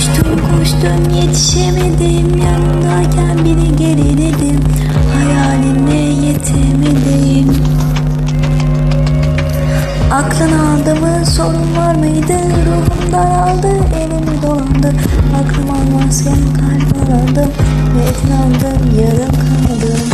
Koştum koştum yetişemedim. Yanındayken beni geriledim Hayalime yetemedim. Aklın aldı mı? Sorun var mıydı? Ruhum daraldı elim dolandı. Aklım almazken kalp alandım Ve inandım yarım kaldım.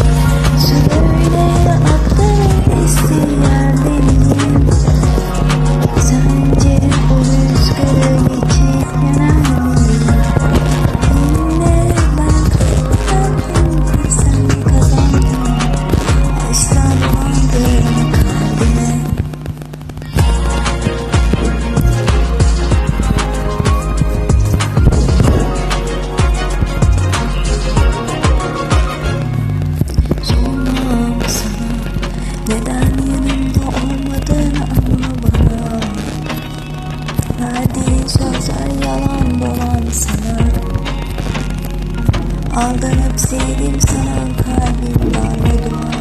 Aldanıp sevdim sana kalbim bağladım